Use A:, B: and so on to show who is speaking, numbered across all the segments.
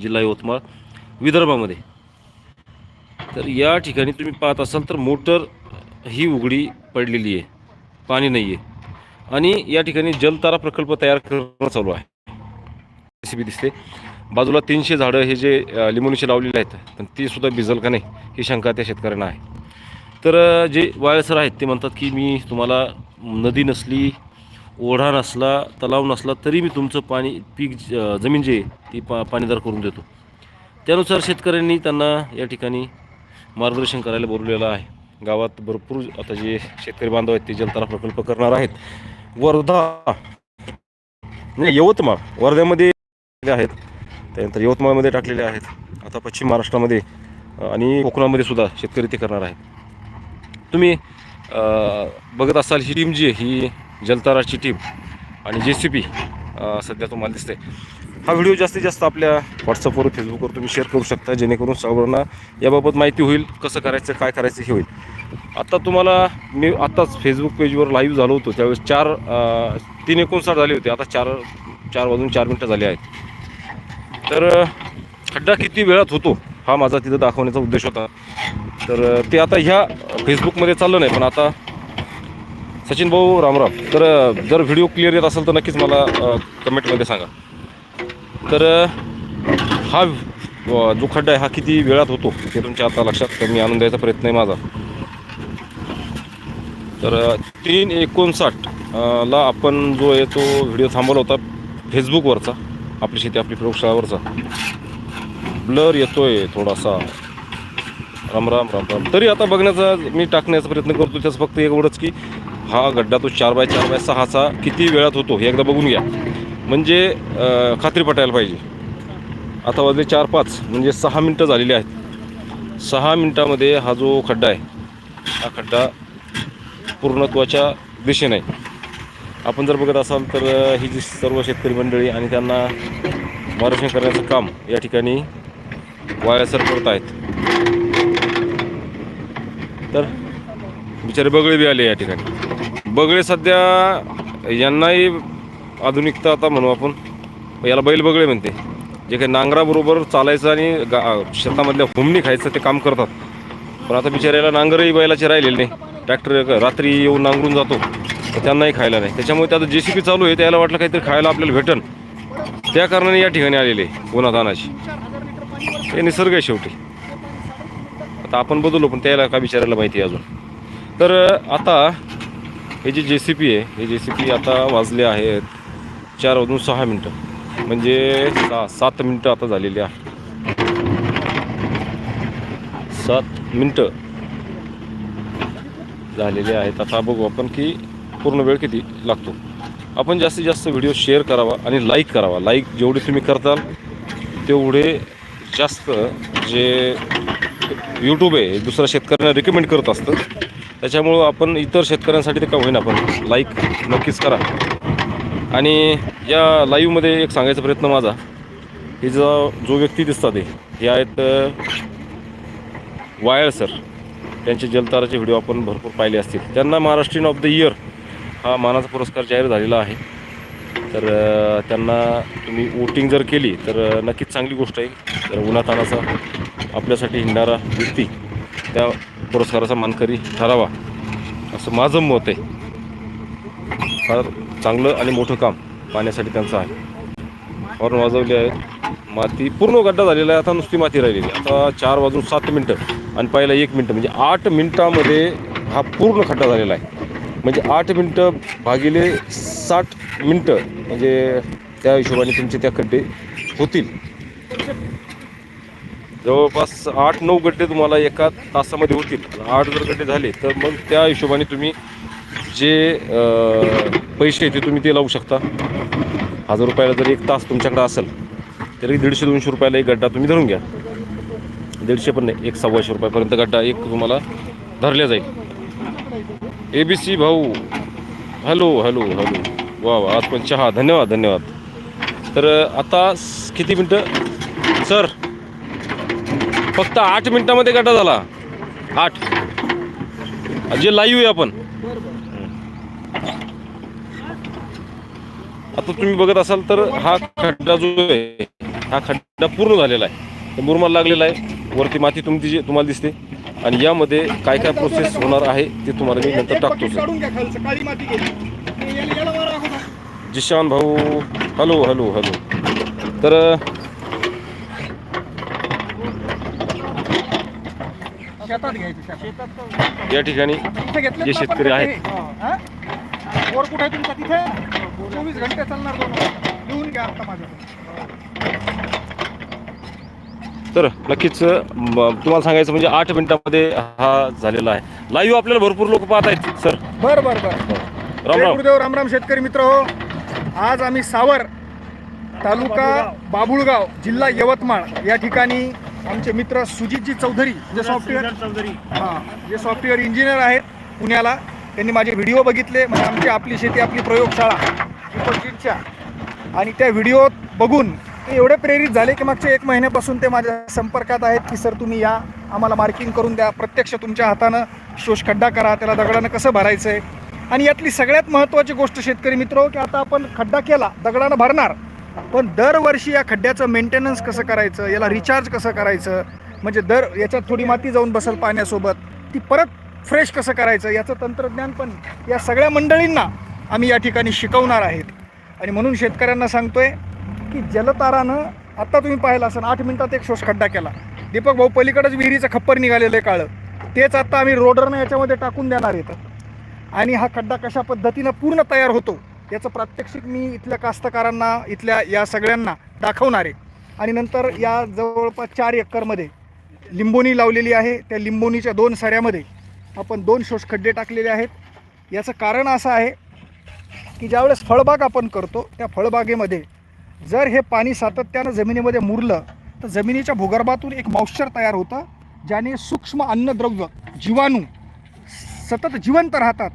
A: जिल्हा यवतमाळ विदर्भामध्ये. तर या ठिकाणी तुम्ही पाहत असाल तर मोटर ही उघडी पडलेली आहे. पाणी नाही आहे आणि या ठिकाणी जलतारा प्रकल्प तयार करणं चालू आहे. रेसिपी दिसते. बाजूला तीनशे झाडं हे जे अ, लिंबोणीचे लावलेले आहेत पण ती सुद्धा भिजल का नाही ही शंका त्या शेतकऱ्यांना आहे. तर जे वायसर आहेत ते म्हणतात की मी तुम्हाला नदी नसली ओढा नसला तलाव नसला तरी मी तुमचं पाणी पीक ज- जमीन जे आहे ती पा पाणीदार करून देतो. त्यानुसार शेतकऱ्यांनी त्यांना या ठिकाणी मार्गदर्शन करायला बोलवलेलं आहे. गावात भरपूर आता जे शेतकरी बांधव आहेत ते जलतरा प्रकल्प करणार आहेत. वर्धा नाही यवतमाळ वर्ध्यामध्ये आहेत. त्यानंतर यवतमाळमध्ये टाकलेले आहेत. आता पश्चिम महाराष्ट्रामध्ये आणि कोकणामध्ये सुद्धा शेतकरी ते करणार आहेत. तुम्ही बघत असाल ही टीम जी आहे ही जलताराची टीम आणि जे सी पी सध्या तुम्हाला दिसते हा व्हिडिओ जास्तीत जास्त आपल्या व्हॉट्सअपवर फेसबुकवर तुम्ही शेअर करू शकता जेणेकरून सर्वांना याबाबत माहिती होईल कसं करायचं काय करायचं हे होईल. आत्ता तुम्हाला मी आत्ताच फेसबुक पेजवर लाईव्ह झालो होतो त्यावेळेस चार तीन एकोणसाठ झाले होते आता चार चार वाजून चार मिनटं झाले आहेत. तर खड्डा किती वेळात होतो हा माझा तिथं दाखवण्याचा उद्देश होता. तर ते आता ह्या फेसबुकमध्ये चाललं नाही पण आता सचिन भाऊ रामराम तर जर व्हिडिओ क्लिअर येत असेल तर नक्कीच मला कमेंटमध्ये सांगा. तर हा जो खड्डा आहे हा किती वेळात होतो? ते तुमच्या आता लक्षात तर मी आणून द्यायचा प्रयत्न आहे माझा. तर तीन एकोणसाठ ला आपण जो आहे तो व्हिडिओ थांबवला होता फेसबुकवरचा आपली शेती आपली प्रयोगशाळावरचा ब्लर येतोय थोडासा. राम राम राम राम. तरी आता बघण्याचा मी टाकण्याचा प्रयत्न करतो त्याचं फक्त एवढंच की हा गड्डा तो चार बाय चार बाय सहाचा किती वेळात होतो हे एकदा बघून घ्या. म्हणजे खात्री पटायला पाहिजे. आता वाजले चार पाच म्हणजे सहा मिनटं झालेली आहेत. सहा मिनटामध्ये हा जो खड्डा आहे हा खड्डा पूर्णत्वाच्या दिशेने आहे. आपण जर बघत असाल तर ही जी सर्व शेतकरी मंडळी आणि त्यांना मार्गदर्शन करण्याचं काम या ठिकाणी वायासर करत आहेत. तर बिचारे बगळे बी आले या ठिकाणी. बगळे सध्या यांनाही आधुनिकता आता म्हणू आपण. याला बैल बगळे म्हणते. जे काही नांगराबरोबर चालायचं आणि गा शेतामधल्या हुमणी खायचं ते काम करतात. पण आता बिचाऱ्याला नांगरही बैलाचे राहिलेले नाही. ट्रॅक्टर रात्री येऊन नांगरून जातो. तर त्यांनाही खायला नाही. त्याच्यामुळे आता जे सी पी चालू आहे त्याला वाटलं काहीतरी खायला आपल्याला भेटन. त्या कारणाने या ठिकाणी आलेले उन्हातानाची हे निसर्ग आहे शेवटी. आता आपण बदललो पण त्याला काय बिचारायला माहिती आहे अजून. तर आता हे जे जे सी पी आहे हे जे सी पी आता वाजले आहेत चार वाजून सहा मिनटं. म्हणजे सहा सात मिनटं आता झालेली आहे. सात मिनटं झालेले आहेत. आता बघू आपण की पूर्ण वेळ किती लागतो. आपण जास्तीत जास्त व्हिडिओ शेअर करावा आणि लाईक करावा. लाईक जेवढे तुम्ही करताल तेवढे जास्त जे यूट्यूब आहे दुसऱ्या शेतकऱ्यांना रिकमेंड करत असतं. त्याच्यामुळं आपण इतर शेतकऱ्यांसाठी ते का होईना आपण लाईक नक्कीच करा. आणि या लाईव्हमध्ये एक सांगायचा प्रयत्न माझा. हे जो जो व्यक्ती दिसतात हे हे आहेत वायर सर. त्यांचे जलताराचे व्हिडिओ आपण भरपूर पाहिले असतील. त्यांना महाराष्ट्रीयन ऑफ द इयर हा मानाचा पुरस्कार जाहीर झालेला आहे. तर त्यांना तुम्ही वोटिंग जर केली तर नक्कीच चांगली गोष्ट आहे. तर उन्हातानाचा आपल्यासाठी हिंडणारा व्यक्ती त्या पुरस्काराचा मानकरी ठरावा. असं माझं मत आहे. फार चांगलं आणि मोठं काम पाण्यासाठी त्यांचं आहे. हॉर्न वाजवले आहेत. माती पूर्ण गड्डा झालेला आहे. आता नुसती माती राहिलेली आहे. आता चार वाजून सात मिनटं आणि पहिला एक मिनटं. म्हणजे आठ मिनटामध्ये हा पूर्ण खड्डा झालेला आहे. म्हणजे आठ मिनटं भागिले साठ मिनटं म्हणजे त्या हिशोबाने तुमचे त्या खड्डे होतील. जवळपास आठ नऊ गड्डे तुम्हाला एका तासामध्ये होतील. आठ जर गड्डे झाले तर मग त्या हिशोबाने तुम्ही जे पैसे ते तुम्ही ते लावू शकता. हजार रुपयाला जर एक तास तुमच्याकडे असेल तरी दीडशे दोनशे रुपयाला एक गड्डा तुम्ही धरून घ्या. दीडशे पण नाही एक सव्वाशे रुपयापर्यंत गड्डा एक तुम्हाला धरल्या जाईल. ए बी सी भाऊ. Hello hello hello. वा वा आज पण चहा. धन्यवाद धन्यवाद. तर आता किती मिनटं? सर फक्त आठ मिनिटामध्ये गटा झाला. आठ. जे लाईव्ह आहे आपण. आता तुम्ही बघत असाल तर हा खड्डा जो आहे हा खड्डा पूर्ण झालेला आहे. तर मुरमाड लागलेला आहे. वरती माती तुमची जी तुम्हाला दिसते. आणि यामध्ये काय काय प्रोसेस होणार आहे ते तुम्हाला मी नंतर टाकतो जिशान भाऊ हॅलो हॅलो हॅलो तर
B: शेतात घ्यायचं शेतात.
A: या ठिकाणी
B: इथे घेतले
A: जे शेतकरी आहेत.
B: वर कुठे आहे तुमचा? तिथे? चोवीस घंटे चालणार दोन लिहून घ्या आता माझ्याकडे
A: तर नक्कीच म, तुम्हाला सांगायचं म्हणजे आठ मिनिटामध्ये हा झालेला आहे. लाईव्ह आपल्याला भरपूर लोक पाहत आहेत सर
B: बर बर बर.
A: राम
B: जय
A: राम
B: गुरुदेव रामराम शेतकरी मित्र हो. आज आम्ही सावर तालुका बाबुळगाव जिल्हा यवतमाळ या ठिकाणी आमचे मित्र सुजितजी चौधरी जे सॉफ्टवेअर
C: चौधरी.
B: हां जे सॉफ्टवेअर इंजिनियर आहेत पुण्याला त्यांनी माझे व्हिडिओ बघितले. म्हणजे आमची आपली शेती आपली प्रयोगशाळा दीपकजींच्या आणि त्या व्हिडिओ बघून ते एवढे प्रेरित झाले की मागच्या एक महिन्यापासून ते माझ्या संपर्कात आहेत की सर तुम्ही या. आम्हाला मार्किंग करून द्या. प्रत्यक्ष तुमच्या हातानं शोष खड्डा करा. त्याला दगडानं कसं भरायचं आहे आणि यातली सगळ्यात महत्त्वाची गोष्ट शेतकरी मित्र की आता आपण खड्डा केला दगडानं भरणार. पण दरवर्षी या खड्ड्याचं मेंटेनन्स कसं करायचं? याला रिचार्ज कसं करायचं? म्हणजे दर याच्यात थोडी माती जाऊन बसल पाण्यासोबत ती परत फ्रेश कसं करायचं? याचं तंत्रज्ञान पण या सगळ्या मंडळींना आम्ही या ठिकाणी शिकवणार आहेत. आणि म्हणून शेतकऱ्यांना सांगतोय की जलतारानं आता तुम्ही पाहिलं असेल आठ मिनिटात एक शोष खड्डा केला. दीपक भाऊ पलीकडेच विहिरीचं खप्पर निघालेलं आहे काळं. तेच आता आम्ही रोडरनं याच्यामध्ये टाकून देणार येतं आणि हा खड्डा कशा पद्धतीनं पूर्ण तयार होतो? याचं प्रात्यक्षिक मी इथल्या कास्तकारांना इथल्या या सगळ्यांना दाखवणार आहे. आणि नंतर या जवळपास चार एकरमध्ये लिंबोनी लावलेली आहे. त्या लिंबोनीच्या दोन सऱ्यामध्ये आपण दोन शोष खड्डे टाकलेले आहेत. याचं कारण असं आहे की ज्यावेळेस फळबाग आपण करतो त्या फळबागेमध्ये जर हे पाणी सातत्यानं जमिनीमध्ये मुरलं तर जमिनीच्या भूगर्भातून एक मॉइश्चर तयार होतं ज्याने सूक्ष्म अन्नद्रव्य जीवाणू सतत जिवंत राहतात.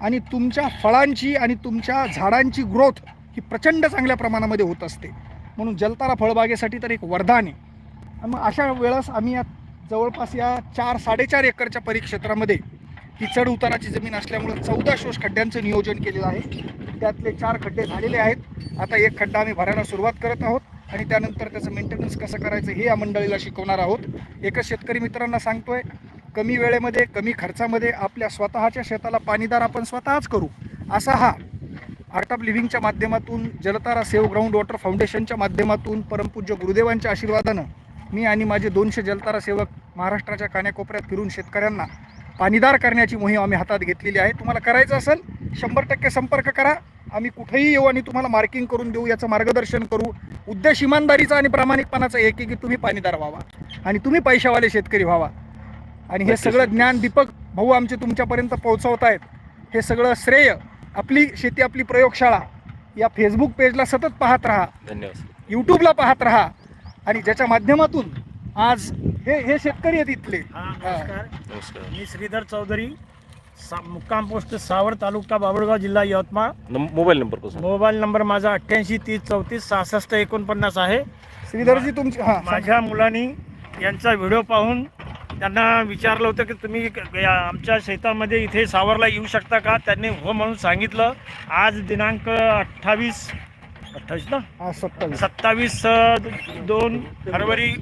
B: आणि तुमच्या फळांची आणि तुमच्या झाडांची ग्रोथ ही प्रचंड चांगल्या प्रमाणामध्ये होत असते. म्हणून जलतारा फळबागेसाठी तर एक वरदान आहे. मग अशा वेळेस आम्ही या जवळपास या चार साडेचार एकरच्या परिक्षेत्रामध्ये ही चढ उताराची जमीन असल्यामुळं चौदा शोष खड्ड्यांचं नियोजन केलेलं आहे. त्यातले चार खड्डे झालेले आहेत. आता एक खड्डा आम्ही भरायला सुरुवात करत आहोत आणि त्यानंतर त्याचं मेंटेनन्स कसं करायचं हे या मंडळीला शिकवणार आहोत. एकच शेतकरी मित्रांना सांगतोय कमी वेळेमध्ये कमी खर्चामध्ये आपल्या स्वतःच्या शेताला पाणीदार आपण स्वतःच करू असा हा आर्ट ऑफ लिव्हिंगच्या माध्यमातून जलतारा सेव्ह ग्राउंड वॉटर फाउंडेशनच्या माध्यमातून परमपूज्य गुरुदेवांच्या आशीर्वादानं मी आणि माझे दोनशे जलतारा सेवक महाराष्ट्राच्या कान्याकोपऱ्यात फिरून शेतकऱ्यांना पाणीदार करण्याची मोहीम आम्ही हातात घेतलेली आहे. तुम्हाला करायचं असेल शंभर टक्के संपर्क करा. आम्ही कुठेही येऊ आणि तुम्हाला मार्किंग करून देऊ याचं मार्गदर्शन करू. उद्देश इमानदारीचा आणि प्रामाणिकपणाचा एक आहे की तुम्ही पाणीदार व्हावा आणि तुम्ही पैशावाले शेतकरी व्हावा. आणि हे सगळं. ज्ञान दीपक भाऊ आमचे तुमच्यापर्यंत पोहोचवत आहेत हे सगळं श्रेय आपली शेती आपली प्रयोगशाळा या फेसबुक पेजला सतत पाहत राहा.
A: धन्यवाद
B: यूट्यूबला पाहत राहा. आणि ज्याच्या माध्यमातून आज हे हे शेतकरी आहेत इथले.
C: नमस्कार.
A: नमस्कार.
C: मी श्रीधर चौधरी सा मुक्काम पोस्ट सावर तालुका बाबुळगाव जिल्हा यवतमाळ.
A: मोबाईल नंबर कसं
C: मोबाईल नंबर माझा अठ्ठ्याऐंशी तीस चौतीस सहासष्ट एकोणपन्नास आहे.
B: श्रीधरजी तुमची हा
C: माझ्या मुलांनी यांचा व्हिडिओ पाहून त्यांना विचारलं होतं की तुम्ही आमच्या शेतामध्ये इथे सावरला येऊ शकता का? त्यांनी हो म्हणून सांगितलं. आज दिनांक अठ्ठावीस अठ्ठावीस ना?
B: सत्तावीस.
C: सत्तावीस दोन फरवरी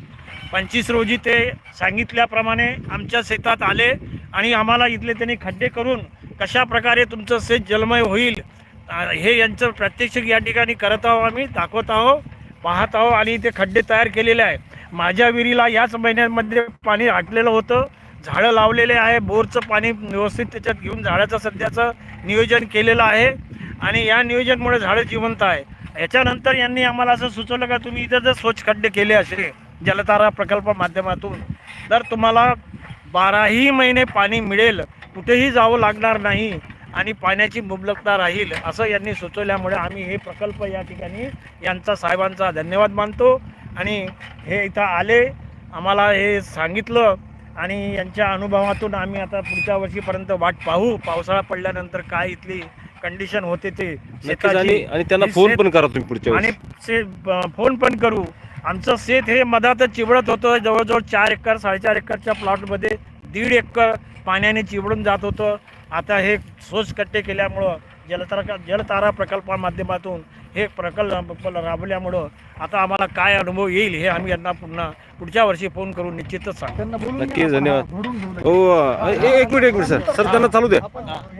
C: पंचवीस रोजी ते सांगितल्याप्रमाणे आमच्या शेतात आले आणि आम्हाला इथले त्यांनी खड्डे करून कशा प्रकारे तुमचं शेत जलमय होईल हे यांचं प्रत्यक्ष या ठिकाणी करत आहोत आम्ही दाखवत आहोत पाहत आहोत आणि ते खड्डे तयार केलेले आहे माझ्या विहिरीला याच महिन्यामध्ये पाणी आटलेलं होतं. झाडं लावलेले आहे. बोरचं पाणी व्यवस्थित त्याच्यात घेऊन झाडाचं सध्याचं नियोजन केलेलं आहे. आणि या नियोजनमुळे झाडं जिवंत आहे. याच्यानंतर यांनी आम्हाला असं सुचवलं का तुम्ही इथं जर स्वच्छ खड्डे केले असे जलतारा प्रकल्प माध्यमातून तर तुम्हाला बाराही महिने पाणी मिळेल. कुठेही जावं लागणार नाही आणि पाण्याची मुबलकता राहील असं यांनी सुचवल्यामुळे आम्ही हे प्रकल्प या ठिकाणी यांचा साहेबांचा धन्यवाद मानतो. आणि हे इथं आले आम्हाला हे सांगितलं आणि यांच्या अनुभवातून आम्ही आता पुढच्या वर्षीपर्यंत वाट पाहू. पावसाळा पडल्यानंतर काय इथली कंडिशन होते ते.
A: आणि
C: ही
A: फोन पण करा तुम्ही पुढच्या
C: आणि से फोन पण करू. आमचं शेत हे मधातच चिबडत होतं. जवळजवळ चार एकर साडेचार एकरच्या प्लॉटमध्ये दीड एकर पाण्याने चिबडून जात होतं. आता हे सोच कट्टे केल्यामुळं जलतारा जलतारा प्रकल्पा माध्यमातून हे प्रकल्प राबवल्यामुळं आता आम्हाला काय अनुभव येईल हे आम्ही यांना पुन्हा पुढच्या वर्षी फोन करून निश्चितच सांगू.
B: त्यांना बोलून
A: नक्की. धन्यवाद. हो अ, ए- एक मिनिट एक मिनिट सर. सर त्यांना चालू द्या.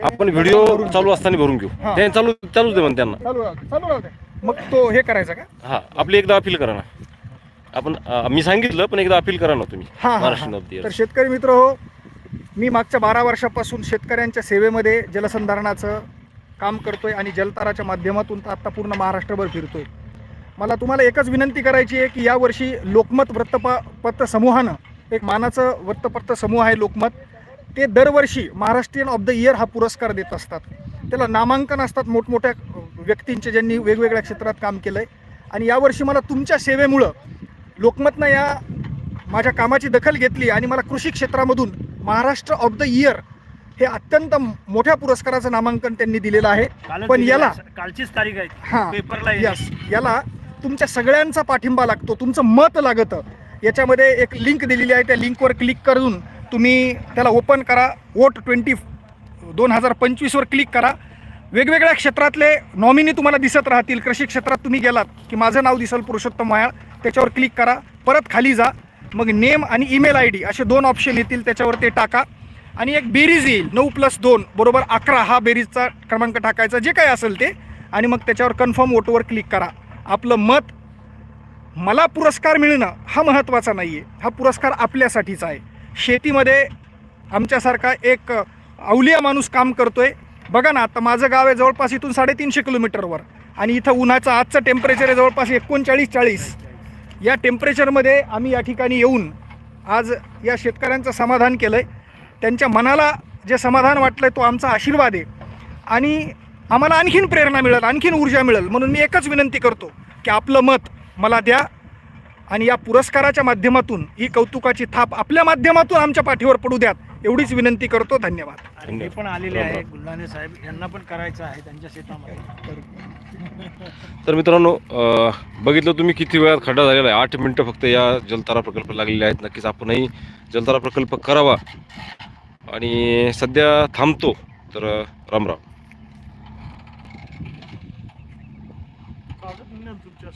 A: आपण व्हिडिओ चालू असताना भरून घेऊ.
B: हा.
A: त्यांनी चालू चालूच दे म्हणून त्यांना.
B: चालू दे, चालू राहू दे. मग तो हे करायचा का?
A: हा आपली एकदा अपील करा ना. आपण मी सांगितलं पण एकदा अपील करा ना तुम्ही.
B: हा, हा,
A: महाराष्ट्र
B: हा. तर शेतकरी मित्र हो मी मागच्या बारा वर्षापासून शेतकऱ्यांच्या सेवेमध्ये जलसंधारणाचं काम करतोय आणि जलताराच्या माध्यमातून तर आत्ता पूर्ण महाराष्ट्रभर फिरतोय. मला तुम्हाला एकच विनंती करायची आहे की यावर्षी लोकमत वृत्तप पत्र समूहानं एक मानाचं वृत्तपत्र समूह आहे लोकमत ते दरवर्षी महाराष्ट्रीयन ऑफ द इयर हा पुरस्कार देत असतात. त्याला नामांकन असतात मोठमोठ्या व्यक्तींचे ज्यांनी वेगवेगळ्या क्षेत्रात काम केलं आहे आणि यावर्षी मला तुमच्या सेवेमुळं लोकमतनं या माझ्या कामाची दखल घेतली आणि मला कृषी क्षेत्रामधून महाराष्ट्र ऑफ द इयर हे अत्यंत मोठ्या पुरस्काराचं नामांकन त्यांनी दिलेलं आहे. पण याला.
C: कालचीच तारीख आहे.
B: हां.
C: पेपरला.
B: यस याला तुमच्या सगळ्यांचा पाठिंबा लागतो तुमचं मत लागतं. याच्यामध्ये एक लिंक दिलेली आहे त्या लिंकवर क्लिक करून तुम्ही त्याला ओपन करा. वोट ट्वेंटी दोन हजार पंचवीसवर क्लिक करा. वेगवेगळ्या क्षेत्रातले नॉमिनी तुम्हाला दिसत राहतील. कृषी क्षेत्रात तुम्ही गेलात की माझं नाव दिसेल पुरुषोत्तम मायाळ त्याच्यावर क्लिक करा. परत खाली जा. मग नेम आणि ईमेल आय डी असे दोन ऑप्शन येतील त्याच्यावर ते टाका. आणि एक बेरीज येईल. नऊ प्लस दोन बरोबर अकरा हा बेरीजचा क्रमांक टाकायचा. जे काही असेल ते. आणि मग त्याच्यावर कन्फर्म वोटवर क्लिक करा. आपलं मत मला पुरस्कार मिळणं हा महत्त्वाचा नाही आहे हा पुरस्कार आपल्यासाठीचा आहे. शेतीमध्ये आमच्यासारखा एक अवलिया माणूस काम करतो आहे बघा ना आता माझं गाव आहे जवळपास इथून साडेतीनशे किलोमीटरवर आणि इथं उन्हाचं आजचं टेम्परेचर आहे जवळपास एकोणचाळीस चाळीस. या टेम्परेचरमध्ये आम्ही या ठिकाणी येऊन आज या शेतकऱ्यांचं समाधान केलं आहे त्यांच्या मनाला जे समाधान वाटलं आहे तो आमचा आशीर्वाद आहे. आणि आम्हाला आणखीन प्रेरणा मिळेल आणखीन ऊर्जा मिळेल म्हणून मी एकच विनंती करतो की आपलं मत मला द्या आणि या पुरस्काराच्या माध्यमातून ही कौतुकाची थाप आपल्या माध्यमातून आमच्या पाठीवर पडू द्यात एवढीच विनंती करतो. धन्यवाद.
C: हे पण आलेले आहे गुल्हाने साहेब यांना पण करायचं आहे त्यांच्या शेतामध्ये.
A: तर मित्रांनो बघितलं तुम्ही किती वेळात खड्डा झालेला आहे. आठ मिनटं फक्त या जलतारा प्रकल्प लागलेले आहेत. नक्कीच आपणही जलतारा प्रकल्प करावा. आणि सध्या थांबतो तर राम रामराम
C: तुमच्या